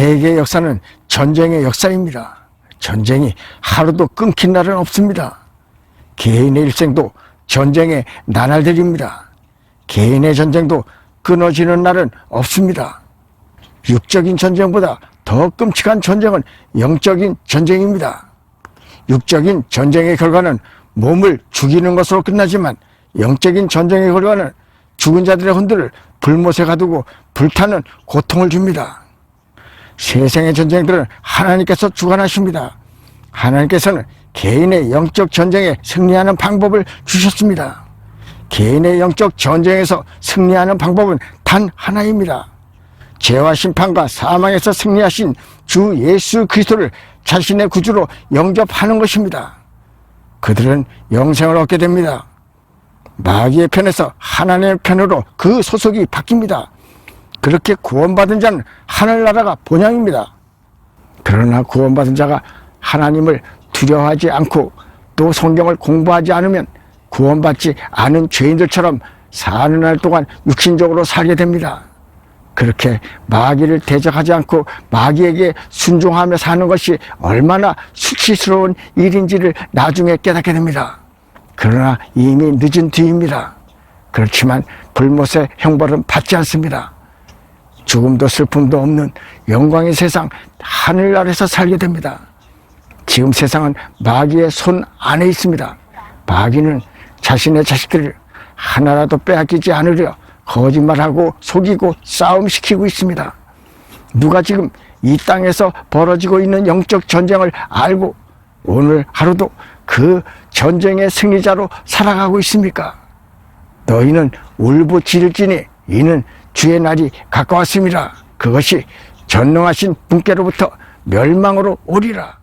세계 역사는 전쟁의 역사입니다. 전쟁이 하루도 끊긴 날은 없습니다. 개인의 일생도 전쟁의 나날들입니다. 개인의 전쟁도 끊어지는 날은 없습니다. 육적인 전쟁보다 더 끔찍한 전쟁은 영적인 전쟁입니다. 육적인 전쟁의 결과는 몸을 죽이는 것으로 끝나지만 영적인 전쟁의 결과는 죽은 자들의 혼들을 불못에 가두고 불타는 고통을 줍니다. 세상의 전쟁들은 하나님께서 주관하십니다. 하나님께서는 개인의 영적 전쟁에 승리하는 방법을 주셨습니다. 개인의 영적 전쟁에서 승리하는 방법은 단 하나입니다. 죄와 심판과 사망에서 승리하신 주 예수 그리스도를 자신의 구주로 영접하는 것입니다. 그들은 영생을 얻게 됩니다. 마귀의 편에서 하나님의 편으로 그 소속이 바뀝니다. 그렇게 구원받은 자는 하늘나라가 본향입니다. 그러나 구원받은 자가 하나님을 두려워하지 않고 또 성경을 공부하지 않으면 구원받지 않은 죄인들처럼 사는 날 동안 육신적으로 살게 됩니다. 그렇게 마귀를 대적하지 않고 마귀에게 순종하며 사는 것이 얼마나 수치스러운 일인지를 나중에 깨닫게 됩니다. 그러나 이미 늦은 뒤입니다. 그렇지만 불못의 형벌은 받지 않습니다. 죽음도 슬픔도 없는 영광의 세상 하늘 아래서 살게 됩니다. 지금 세상은 마귀의 손 안에 있습니다. 마귀는 자신의 자식들을 하나라도 빼앗기지 않으려 거짓말하고 속이고 싸움시키고 있습니다. 누가 지금 이 땅에서 벌어지고 있는 영적 전쟁을 알고 오늘 하루도 그 전쟁의 승리자로 살아가고 있습니까? 너희는 울부짖을지니 이는 주의 날이 가까웠습니다. 그것이 전능하신 분께로부터 멸망으로 오리라.